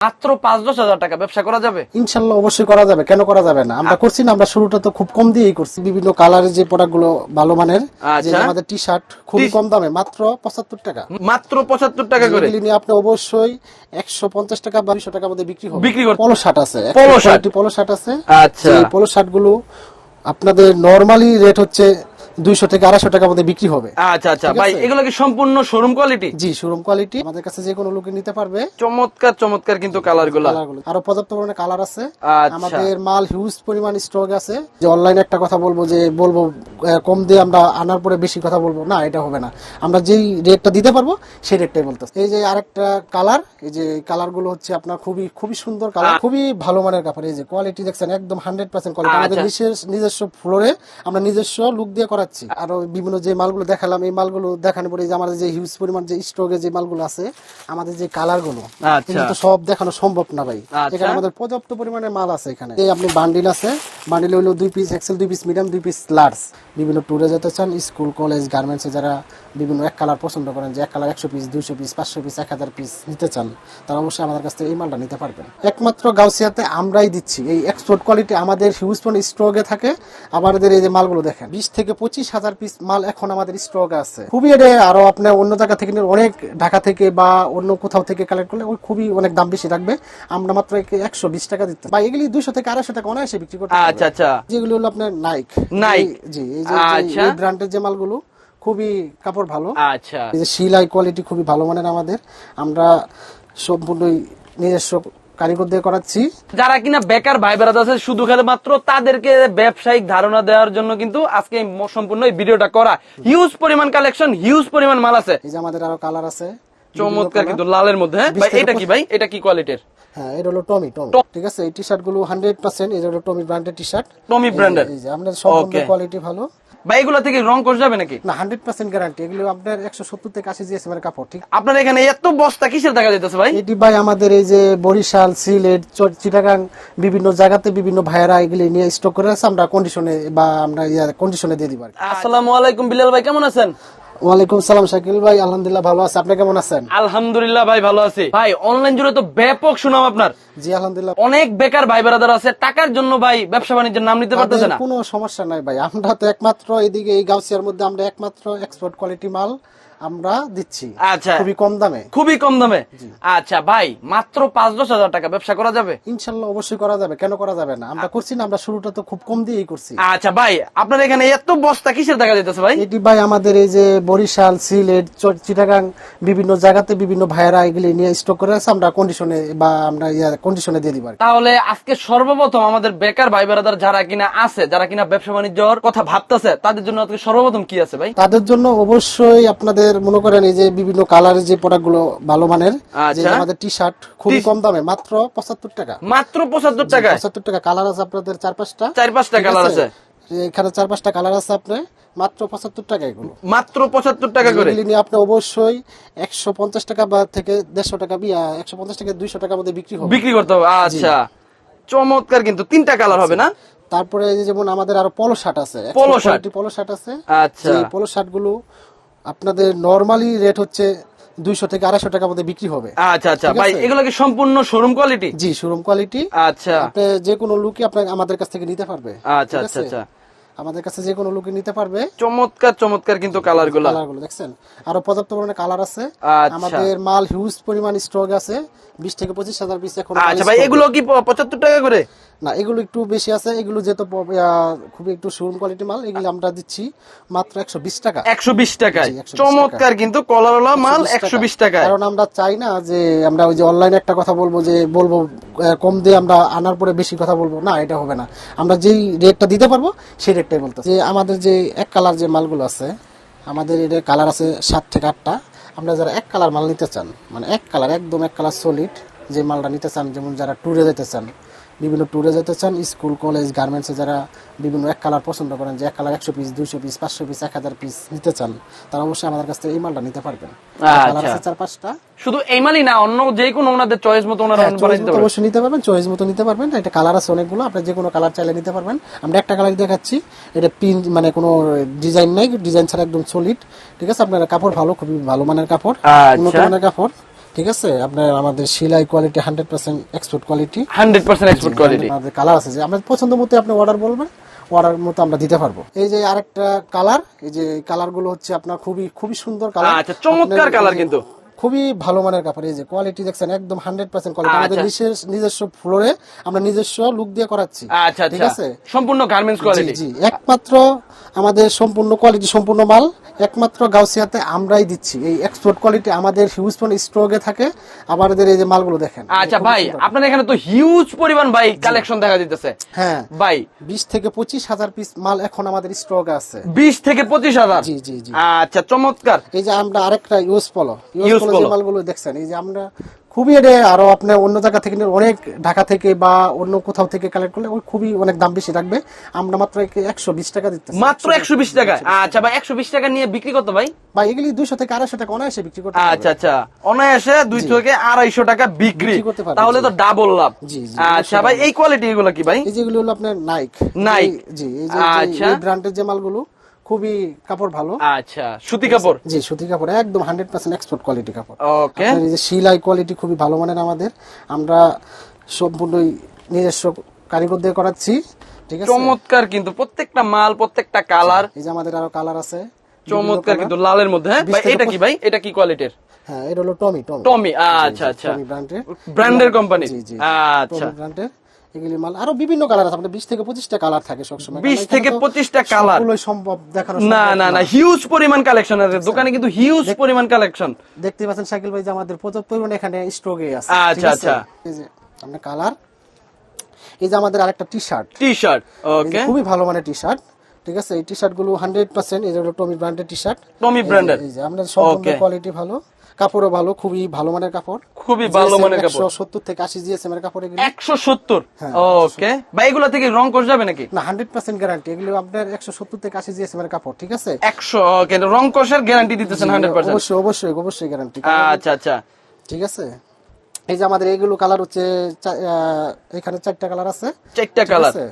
মাত্র পাঁচ দশ হাজার টাকা ব্যবসা করা যাবে? ইনশাল্লাহ অবশ্যই করা যাবে। কেন করা যাবে না? আমরা করছি না আমরা শুরুটা তো খুব কম দিয়েই করছি। বিভিন্ন কালারের যে প্রোডাক্টগুলো ভালো মানের যে আচ্ছা। আমাদের টি শার্ট খুবই কম দামে মাত্র পঁচাত্তর টাকা। মাত্র পঁচাত্তর টাকা করে? নিয়ে আপনি অবশ্যই একশো পঞ্চাশ টাকা বা দুশো টাকার মধ্যে বিক্রি হবে। বিক্রি পলো শার্ট আছে। পলো শার্ট? পলো শার্ট আছে। আচ্ছা। এই পলো শার্টগুলো আপনাদের নর্মালি রেট হচ্ছে দুইশো থেকে আড়াইশো টাকা মধ্যে বিক্রি হবে। আচ্ছা আচ্ছা। ভাই এগুলো কি সম্পূর্ণ শোরুম কোয়ালিটি জি শোরুম কোয়ালিটি আমাদের কাছে যে কোনো লোকে নিতে পারবে। চমৎকার চমৎকার কিন্তু কালারগুলা আরও পর্যাপ্ত পরিমাণে কালার আছে। আচ্ছা। আমাদের মাল হিউজ পরিমাণ স্টক আছে। যে অনলাইনে একটা কথা বলব যে বলব কম দিয়ে আমরা আনার পরে বেশি কথা বলব না এটা হবে না। আমরা যেই রেটটা দিতে পারব সেই রেটটাই বলতেছি। এই যে আরেকটা কালার এই যে কালারগুলো হচ্ছে আপনার খুবই খুবই সুন্দর কালার খুবই ভালো মানের কাপড় এই যে কোয়ালিটি দেখছেন একদম হান্ড্রেড পার্সেন্ট কোয়ালিটি আমাদের আচ্ছা। নিজস্ব ফ্লোরে আমরা নিজস্ব লুক দিয়ে করাচ্ছি আরও বিভিন্ন যে মালগুলো দেখালাম এই মালগুলো দেখানোর পরে যে আমাদের যে হিউজ পরিমাণ যে স্টকে যে মালগুলো আছে আমাদের যে কালারগুলো আচ্ছা। তো সব দেখানো সম্ভব না ভাই। আচ্ছা। এখানে আমাদের পর্যাপ্ত পরিমাণে মাল আছে এখানে। এই আপনি বান্ডিল আছে বান্ডিল হলো দুই পিস এক্সেল দুই পিস মিডিয়াম দুই পিস লার্জ বিভিন্ন ট্যুরে যেতে চান স্কুল কলেজ গার্মেন্টসে যারা বিভিন্ন এক কালার পছন্দ করেন যে এক কালার একশো পিস দুইশো পিস পাঁচশো পিস এক হাজার পিস নিতে চান তারা অবশ্যই আমাদের কাছ থেকে এই মালটা নিতে পারবেন। একমাত্র গাউসিয়াতে আমরাই দিচ্ছি। এই এক্সপোর্ট কোয়ালিটি আমাদের হিউজ পরিমাণ স্টকে থাকে। আমাদের এই যে মালগুলো দেখেন বিশ থেকে পঁচিশ হাজার পিস মাল এখন আমাদের স্টক আছে। খুবই এটা আরও আপনার অন্য জায়গা থেকে অনেক ঢাকা থেকে বা অন্য কোথাও থেকে কালেক্ট করলে ওই খুবই অনেক দাম বেশি রাখবে। আমরা মাত্র একশো বিশ টাকা দিতে বা এগুলি দুইশো থেকে আড়াইশো টাকা অনায়াসে বিক্রি করতে আচ্ছা আচ্ছা। যেগুলো হলো আপনার নাইক Nike? জি এই যে আচ্ছা। ব্র্যান্ডের যে মালগুলো খুবই কাপড় ভালো। আচ্ছা। এই যে সিলাই কোয়ালিটি খুবই ভালো মানের আমাদের। আমরা সম্পূর্ণই নিজস্ব কারিগর দিয়ে করাচ্ছি। যারা কিনা বেকার ভাই বেড়াতে আছে শুধু খেলে মাত্র তাদেরকে ব্যবসায়িক ধারণা দেওয়ার জন্য কিন্তু আজকে সম্পূর্ণ এই ভিডিওটা করা। হিউজ পরিমাণ কালেকশন হিউজ পরিমাণ মাল আছে। এই যে আমাদের আরও কালার আছে। চমৎকার কিন্তু লালের মধ্যে হ্যাঁ? ভাই এটা কি ভাই? এটা কি কোয়ালিটির হ্যাঁ এটা হলো টমি টমি ঠিক আছে এই টি শার্টগুলো হান্ড্রেড পার্সেন্ট এই যে হলো টমি ব্র্যান্ডের টি শার্ট টমি ব্র্যান্ডের আপনার সম্পূর্ণ কোয়ালিটি ভালো। ভাই এগুলো থেকে রং কষ যাবে নাকি? না হান্ড্রেড পার্সেন্ট গ্যারান্টি এগুলো আপনার একশো সত্তর থেকে আশি জিএসএম এর কাপড় ঠিক? আপনার এখানে এত বস্তা কিসের দেখা যেতেছে ভাই? এটি ভাই আমাদের এই যে বরিশাল সিলেট চিটাগাং বিভিন্ন জায়গাতে বিভিন্ন ভাইয়েরা এগুলি নিয়ে স্টক করে আছে। আমরা কন্ডিশনে বা আমরা কন্ডিশনে দিয়ে দিবার আসসালামু আলাইকুম বিলাল ভাই কেমন আছেন? ওয়ালাইকুম সালাম শাকিল ভাই। আলহামদুলিল্লাহ ভালো আছে। আপনি কেমন আছেন? আলহামদুলিল্লাহ ভাই ভালো আছি। ভাই অনলাইন জুড়ে তো ব্যাপক সুনাম আপনার। জি আলহামদুলিল্লাহ। অনেক বেকার ভাই বেড়াদার আছে। টাকার জন্য ভাই ব্যবসা বাণিজ্যের নাম নিতে পারতেছে না। কোনো সমস্যা নাই ভাই। আমরা তো একমাত্র এদিকে এই গাউসিয়ার মধ্যে আমরা একমাত্র এক্সপোর্ট কোয়ালিটি মাল। আমরা দিচ্ছি। আচ্ছা। খুবই কম দামে। খুবই কম দামে? আচ্ছা ভাই মাত্র পাঁচ দশ হাজার টাকা ব্যবসা করা যাবে? ইনশাল্লাহ অবশ্যই করা যাবে। কেন করা যাবে না? আমরা করছি না আমরা শুরুটা তো খুব কম দিয়েই করছি। আচ্ছা ভাই আপনার এখানে এত বস্তা কিসের দেখা যেতেছে ভাই? এটি ভাই আমাদের এই যে বরিশাল সিলেট চিটাগাং বিভিন্ন জায়গাতে বিভিন্ন ভাইয়েরা এগুলি নিয়ে স্টক করে আছে আমরা কন্ডিশনে বা আমরা কন্ডিশনে দিয়ে দিবার তাহলে আজকে সর্বপ্রথম আমাদের বেকার ভাই বেড়াদার যারা কিনা আছে যারা কিনা ব্যবসা বাণিজ্যর কথা ভাবতেছে তাদের জন্য আজকে সর্বপ্রথম কি আছে ভাই? তাদের জন্য অবশ্যই আপনাদের মনে করেন এই যে বিভিন্ন কালারের যে প্রোডাক্টগুলো ভালো মানের যে আচ্ছা। আমাদের টি শার্ট খুবই কম দামে মাত্র পঁচাত্তর টাকা। মাত্র পঁচাত্তর টাকায়? পঁচাত্তর টাকা। কালার আছে আপনাদের চার পাঁচটা। চার পাঁচটা কালার আছে? এখানে চার পাঁচটা কালার আছে আপনার মাত্র পঁচাত্তর টাকা এগুলো। মাত্র পঁচাত্তর টাকা করে? নিয়ে আপনি অবশ্যই একশো পঞ্চাশ টাকা বা থেকে দেড়শো টাকা বিয়া একশো পঞ্চাশ টাকা দুইশো টাকার মধ্যে বিক্রি হবে। বিক্রি করতে হবে। আচ্ছা। চমৎকার কিন্তু তিনটা কালার হবে না? তারপরে যেমন আমাদের আরও পলো শার্ট আছে। পলো শার্ট। পলো শার্ট আছে। আচ্ছা। পলো শার্টগুলো আপনাদের নর্মালি রেট হচ্ছে দুইশো থেকে আড়াইশো টাকা মধ্যে বিক্রি হবে। আচ্ছা আচ্ছা। ভাই? এগুলো কি সম্পূর্ণ শোরুম কোয়ালিটি জি শোরুম কোয়ালিটি আচ্ছা। আপনি যে কোনো লুকই আপনার আমাদের কাছ থেকে নিতে পারবে। আচ্ছা আচ্ছা আচ্ছা। আমাদের কাছে যে কোনো লুকই নিতে পারবে। চমৎকার চমৎকার কিন্তু কালারগুলা। কালারগুলো দেখছেন? আরও পর্যাপ্ত পরিমাণে কালার আছে। আচ্ছা। আমাদের মাল হিউজ পরিমাণ স্টক আছে। বিশ থেকে পঁচিশ হাজার পিস এখন আচ্ছা ভাই এগুলো কি পঁচাত্তর টাকা করে? না এগুলো একটু বেশি আছে। এগুলো যেহেতু খুবই একটু শোরুম কোয়ালিটি মাল এগুলো আমরা দিচ্ছি মাত্র একশো বিশ টাকা। একশো বিশ টাকায়। চমৎকার কিন্তু কলারওয়ালা মাল একশো বিশ টাকা। কারণ আমরা চাই না যে আমরা ওই যে অনলাইনে একটা কথা বলব যে বলব কম দিয়ে আমরা আনার পরে বেশি কথা বলব। না এটা হবে না। আমরা যেই রেটটা দিতে পারব সেই রেটটাই বলতে যে আমাদের যে এক কালার যে মালগুলো আছে, আমাদের এটা কালার আছে সাত থেকে আটটা। আমরা যারা এক কালার মাল নিতে চান মানে এক কালার একদম এক কালার সলিড যে মালটা নিতে চান, যেমন যারা ট্যুরে যেতে চান বিভিন্ন ট্যুরে যেতে চান স্কুল কলেজ গার্মেন্টসে যারা বিভিন্ন এক কালার পছন্দ করেন যে এক কালার একশো পিস দুইশো পিস পাঁচশো পিস এক হাজার পিস নিতে চান তারা অবশ্যই আমাদের কাছ থেকে এই মালটা নিতে পারবেন। আচ্ছা। চার পাঁচটা। শুধু এই মালই না অন্য যে কোনো ওনাদের চয়েস মতো ওনারা হ্যাঁ, অবশ্যই নিতে পারবেন চয়েস মতো নিতে পারবেন। এটা কালার আছে অনেকগুলো আপনি যে কোনো কালার চাইলে নিতে পারবেন। আমরা একটা কালার দেখাচ্ছি এটা পিন মানে কোনো ডিজাইন নাই ডিজাইন ছাড়া একদম সলিড ঠিক আছে? আপনার কাপড় ভালো খুবই ভালো মানের কাপড় আচ্ছা। উন্নত মানের কাপড়। ঠিক আছে? আপনার আমাদের সেলাই quality hundred percent export quality hundred percent export quality আমাদের কালার আছে যে আপনার পছন্দ মতো আপনি অর্ডার বলবেন অর্ডার মতো আমরা দিতে পারব। এই যে আরেকটা কালার এই যে কালারগুলো হচ্ছে আপনার খুবই খুবই সুন্দর কালার আচ্ছা, চমৎকার কালার কিন্তু। খুবই ভালো মানের কাপড় এই যে কোয়ালিটি দেখছেন একদম হান্ড্রেড পার্সেন্ট কোয়ালিটি আচ্ছা। আমাদের বিশেষ নিজস্ব ফ্লোরে আমরা নিজস্ব লুক দিয়ে করাচ্ছি। আচ্ছা ঠিক আচ্ছা। আছে? সম্পূর্ণ গার্মেন্টস কোয়ালিটি জি। একমাত্র আমাদের সম্পূর্ণ কোয়ালিটি সম্পূর্ণ মাল একমাত্র গাউসিয়াতে আমরাই দিচ্ছি। এই এক্সপোর্ট কোয়ালিটি আমাদের হিউজ পরিমাণ স্টকে থাকে। আমাদের এই যে মালগুলো দেখেন আচ্ছা ভাই আপনার এখানে তো হিউজ পরিমাণ ভাই কালেকশন দেখা দিতেছে। হ্যাঁ। ভাই। বিশ থেকে পঁচিশ হাজার পিস মাল এখন আমাদের স্টকে আছে। বিশ থেকে পঁচিশ হাজার? জি জি জি। আচ্ছা চমৎকার। এই যে আমরা আরেকটা ইউজ পলো ইউজ যে মালগুলো দেখছেন এই যে আমরা খুবই এটা আরও আপনার অন্য জায়গা থেকে অনেক ঢাকা থেকে বা অন্য কোথাও থেকে কালেক্ট করলে খুবই অনেক দাম বেশি থাকবে। আমরা মাত্র একশো বিশ টাকা দিতে মাত্র একশো বিশ টাকা? আচ্ছা ভাই একশো বিশ টাকা নিয়ে বিক্রি করতো ভাই? বা এগুলি দুইশো থেকে আড়াইশো টাকা অনায়াসে বিক্রি করতে আচ্ছা আচ্ছা। অনায়াসে দুই থেকে আড়াইশো টাকা বিক্রি। করতে পারবে, তাহলে তো ডাবল লাভ। আচ্ছা ভাই এই কোয়ালিটি এগুলো কি ভাই? এই যেগুলো হলো আপনার নাইক Nike। জি এই যে আচ্ছা। ব্র্যান্ডের যে মালগুলো খুবই কাপড় ভালো। আচ্ছা সুতি কাপড়? জি সুতি কাপড় একদম হান্ড্রেড পার্সেন্ট এক্সপোর্ট কোয়ালিটি কাপড়। ওকে যে সিলাই কোয়ালিটি খুবই ভালো মানের আমাদের। আমরা সম্পূর্ণই নিজস্ব কারিগর দিয়ে করাচ্ছি ঠিক আছে? চমৎকার কিন্তু প্রত্যেকটা মাল প্রত্যেকটা কালার। এই যে আমাদের আরও কালার আছে। চমৎকার কিন্তু লালের মধ্যে হ্যাঁ? ভাই এটা কি ভাই? এটা কি কোয়ালিটির হ্যাঁ এটা হলো টমি টমি টমি আচ্ছা আচ্ছা। ব্র্যান্ডের ব্র্যান্ডের কোম্পানি আচ্ছা। ব্র্যান্ডের এগুলি মাল। আরও বিভিন্ন কালার আছে আপনার বিশ থেকে পঁচিশটা কালার থাকে সবসময়। বিশ থেকে পঁচিশটা কালার সম্ভব দেখানো না না না। হিউজ পরিমাণ কালেকশন আছে। দোকানে কিন্তু হিউজ পরিমাণ কালেকশন দেখতে পাচ্ছেন সাইকেল ভাই যে আমাদের প্রচুর পরিমাণে এখানে স্টকে আছে আচ্ছা, আচ্ছা। এই যে আপনার কালার এই যে আমাদের আরেকটা টি শার্ট টি শার্ট ওকে খুবই ভালো মানের টি শার্ট ঠিক আছে? এই টি শার্টগুলো হান্ড্রেড পার্সেন্ট এই যে টমি ব্র্যান্ডের টি শার্ট টমি ব্র্যান্ডের এই যে আমাদের সম্পূর্ণ কোয়ালিটি ভালো। কাপড়ও ভালো খুবই ভালো মানের কাপড়। খুবই ভালো মানের কাপড়। সত্তর থেকে আশি জিএসএম এর কাপড় এগুলো। একশো সত্তর? হ্যাঁ, ওকে ভাই এগুলো থেকে রং কোষ যাবে নাকি? না হান্ড্রেড পার্সেন্ট গ্যারান্টি এগুলো আপনার একশো সত্তর থেকে আশি জিএসএম এর কাপড় ঠিক আছে? একশো ওকে রং কোষের গ্যারান্টি দিতেছেন হান্ড্রেড পার্সেন্ট। অবশ্যই অবশ্যই অবশ্যই গ্যারান্টি আচ্ছা আচ্ছা। ঠিক আছে? এই যে আমাদের এইগুলো কালার হচ্ছে এখানে চারটা কালার আছে। চারটা কালার আছে?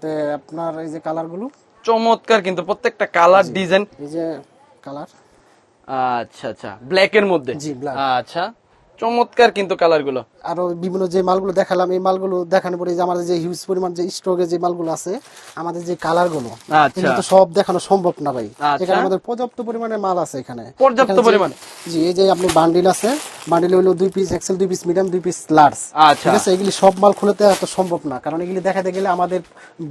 তো আপনার এই যে কালারগুলো। চমৎকার কিন্তু প্রত্যেকটা কালার ডিজাইন এই যে কালার আচ্ছা আচ্ছা। ব্ল্যাক এর মধ্যে? জি, আচ্ছা। চমৎকার কিন্তু কালারগুলো। আরও বিভিন্ন যে মালগুলো দেখালাম এই মালগুলো দেখানোর পরে যে আমাদের যে হিউজ পরিমাণ যে স্টকে যে মালগুলো আছে আমাদের যে কালারগুলো আচ্ছা। এগুলো তো সব দেখানো সম্ভব না ভাই আচ্ছা। এখানে আমাদের পর্যাপ্ত পরিমাণে মাল আছে এখানে পর্যাপ্ত পরিমাণে? জি এই যে আপনি বান্ডিল আছে বান্ডিল হলো দুই পিস এক্সেল দুই পিস মিডিয়াম দুই পিস লার্জ আচ্ছা। ঠিক আছে এগুলি সব মাল খুলতে এত সম্ভব না কারণ এগুলি দেখাতে গেলে আমাদের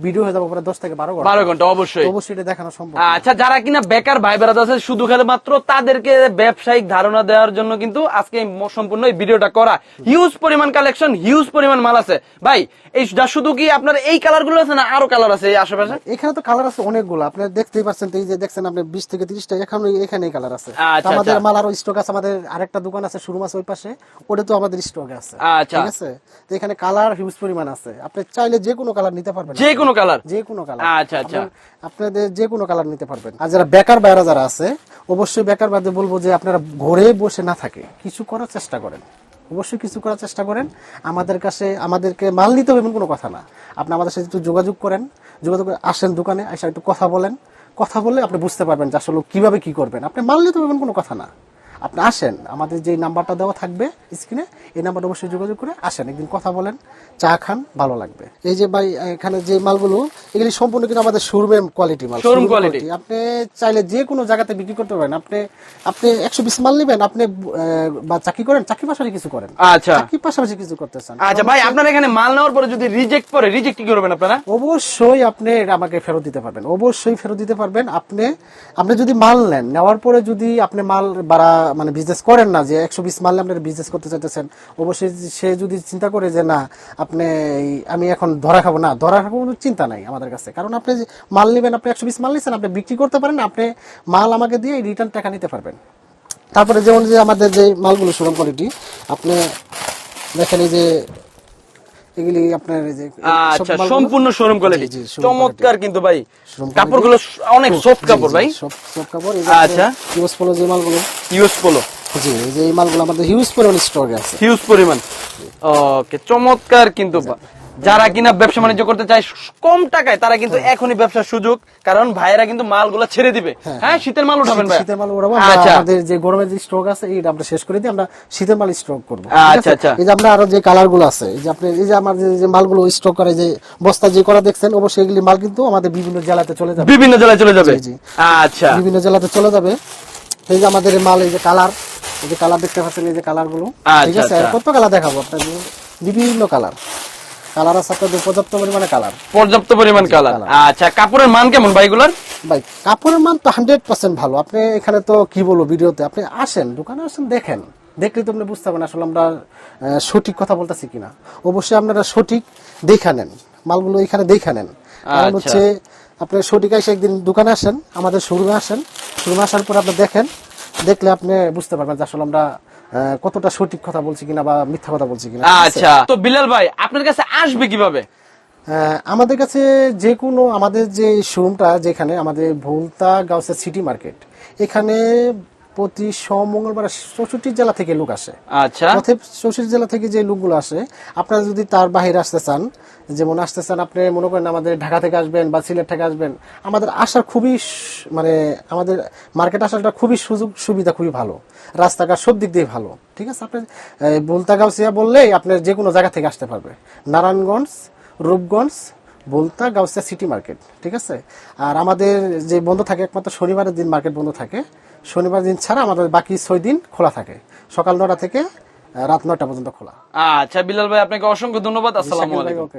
ভিডিও হয়ে যাবে পরে দশ থেকে বারো ঘণ্টা বারো ঘণ্টা অবশ্যই অবশ্যই এটা দেখানো সম্ভব আচ্ছা যারা কিনা বেকার ভাই বেড়াতে আছে শুধু খেলে মাত্র তাদেরকে ব্যবসায়িক ধারণা দেওয়ার জন্য কিন্তু আজকে সম্পূর্ণ এই ভিডিওটা করা হিউজ পরিমাণ কালেকশন হিউজ পরিমাণ মাল আছে। ভাই এই শুধু কি আপনার এই কালারগুলো আছে না আরও কালার আছে এই আশেপাশে? এখানে তো কালার আছে অনেকগুলো। আপনি দেখতেই পাচ্ছেন এই যে দেখছেন আপনি বিশ থেকে তিরিশটা এখানে এখানে কালার আছে। আচ্ছা, আমাদের আচ্ছা। মাল আরও স্টক আছে আমাদের আরেকটা দোকান আছে শোরুম আছে ওই পাশে। ওটা তো আমাদের স্টকে আছে। আচ্ছা। ঠিক আছে? তো এখানে কালার হিউজ পরিমাণ আছে। আপনি চাইলে যে কোনো কালার নিতে পারবেন। যে কোনো কালার যে কোনো কালার আচ্ছা, আচ্ছা। আপনাদের যে কোনো কালার নিতে পারবেন। আর যারা বেকার বাইরা যারা আছে অবশ্যই বেকার বাদে বলব যে আপনারা ঘরে বসে না থাকে। কিছু করার চেষ্টা করেন। অবশ্যই কিছু করার চেষ্টা করেন। আমাদের কাছে, আমাদেরকে মাল নিতে হবে এমন কোনো কথা না। আপনি আমাদের সাথে একটু যোগাযোগ করেন। যোগাযোগ আসেন দোকানে, এসে একটু কথা বলেন। কথা বললে আপনি বুঝতে পারবেন যে আসলে কীভাবে কি করবেন। আপনি মাল নিতে হবে এমন কোনো কথা না। আপনি আসেন আমাদের যে নাম্বারটা দেওয়া থাকবে স্ক্রিনে এই নাম্বারটা অবশ্যই যোগাযোগ করে আসেন একদিন কথা বলেন চা খান ভালো লাগবে। এই যে ভাই এখানে যে মালগুলো এগুলি সম্পূর্ণ কিন্তু আমাদের শোরুমে কোয়ালিটি মাল quality। quality। আপনি চাইলে যে কোনো জায়গাতে বিক্রি করতে পারেন। আপনি আপনি একশো বিশ মাল নেবেন আপনি বা চাকরি করেন চাকরি পাশাপাশি কিছু করেন। আচ্ছা। চাকরি পাশাপাশি কিছু করতে চান। আচ্ছা ভাই আপনার এখানে মাল নেওয়ার পরে যদি রিজেক্ট করে রিজেক্ট কি করবেন আপনারা? অবশ্যই আপনি আমাকে ফেরত দিতে পারবেন। অবশ্যই ফেরত দিতে পারবেন। আপনি আপনি যদি মাল নেন নেওয়ার পরে যদি আপনি মাল বাড়া মানে বিজনেস করেন না, যে একশো বিশ মারলে আপনার বিজনেস করতে চাইতেছেন, অবশ্যই সে যদি চিন্তা করে যে না, আপনি আমি এখন ধরা খাব না, ধরা খাব কোনো চিন্তা নাই আমাদের কাছে। কারণ আপনি যে মাল নেবেন, আপনি একশো বিশ মাল নিচ্ছেন আপনি বিক্রি করতে পারেন, আপনি মাল আমাকে দিয়ে রিটার্ন টাকা নিতে পারবেন। তারপরে যেমন যে আমাদের যে মালগুলো সুরম কোয়ালিটি আপনি দেখেন এই যে এগুলি আপনার এই যে আচ্ছা সম্পূর্ণ শোরুম কোয়ালিটি চমৎকার কিন্তু ভাই। কাপড়গুলো অনেক সফট কাপড় ভাই। সব কাপড়। আচ্ছা। ইউজ পলো যে মালগুলো। ইউজ পোলো জি এই যে এই মালগুলো আমাদের হিউজ পরিমাণ স্টকে আছে। হিউজ পরিমাণ। ওকে চমৎকার কিন্তু যারা কিনা ব্যবসা বাণিজ্য করতে চায় কম টাকায় তারা কিন্তু এখনই ব্যবসার সুযোগ কারণ ভাইয়েরা কিন্তু মালগুলো ছেড়ে দিবে। হ্যাঁ। শীতের মাল উঠাবেন ভাই শীতের মাল আমরা আচ্ছা। আমাদের যে গরমের যে স্টক আছে এইটা আমরা শেষ করে দিই আমরা শীতের মাল স্টক করব। আচ্ছা, আচ্ছা। এই যে আমরা আরও যে কালারগুলো আছে এই যে আপনি এই যে আমার যে- মালগুলো স্টক করে যে বস্তা যে করা দেখছেন অবশ্যই এগুলি মাল কিন্তু আমাদের বিভিন্ন জেলাতে চলে যাবে। বিভিন্ন জেলায় চলে যাবে। আচ্ছা। বিভিন্ন জেলাতে চলে যাবে। এই যে আমাদের মাল এই যে কালার এই যে কালার দেখতে পাচ্ছেন এই যে কালারগুলো। ঠিক আচ্ছা, আছে? আচ্ছা। কত কালার দেখাবো আপনাদের? বিভিন্ন কালার কালার আছে আপনাদের পর্যাপ্ত পরিমাণে কালার। পর্যাপ্ত পরিমাণ কালার। আচ্ছা কাপড়ের মান কেমন ভাইগুলার ভাই কাপড়ের মান তো হান্ড্রেড পার্সেন্ট ভালো। আপনি এখানে তো কি বলব ভিডিওতে আপনি আসেন দোকানে আসেন দেখেন। দেখলে তো আপনি বুঝতে পারবেন আসলে আমরা সঠিক কথা বলতেছি কিনা। অবশ্যই আপনারা সঠিক দেখা নেন। মালগুলো এখানে দেখা নেন। কারণ আচ্ছা। হচ্ছে আপনি সঠিক এসে একদিন দোকানে আসেন আমাদের শোরুমে আসেন। শোরুমে আসার পর আপনি দেখেন দেখলে আপনি বুঝতে পারবেন যে আসলে আমরা কতটা সঠিক কথা বলছি কিনা বা মিথ্যা কথা বলছি কিনা? আচ্ছা। তো বিলাল ভাই আপনার কাছে আসবে কীভাবে? আহ, আমাদের কাছে যে কোনো আমাদের যে শোরুমটা যেখানে আমাদের ভুলতা গাউসা সিটি মার্কেট এখানে প্রতি মঙ্গলবার চৌষট্টি জেলা থেকে লোক আসে। আচ্ছা। অতএব চৌষট্টি জেলা থেকে যে লোকগুলো আসে আপনারা যদি তার বাহিরে আসতে চান যেমন আসতে চান আপনি মনে করেন আমাদের ঢাকা থেকে আসবেন বা সিলেট থেকে আসবেন আমাদের আসার খুবই মানে আমাদের মার্কেট আসাটা খুবই সুযোগ সুবিধা খুবই ভালো। রাস্তাঘাট সব দিক দিয়ে ভালো। ঠিক আছে আপনি বলতা গাউসিয়া বললেই আপনার যে কোনো জায়গা থেকে আসতে পারবে। নারায়ণগঞ্জ রূপগঞ্জ বলতা গাউসিয়া সিটি মার্কেট ঠিক আছে? আর আমাদের যে বন্ধ থাকে একমাত্র শনিবারের দিন মার্কেট বন্ধ থাকে। শনিবার দিন ছাড়া আমাদের বাকি ছয় দিন খোলা থাকে। সকাল নটা থেকে রাত নটা পর্যন্ত খোলা। আচ্ছা বিলাল ভাই আপনাকে অসংখ্য ধন্যবাদ। আসসালামু আলাইকুম।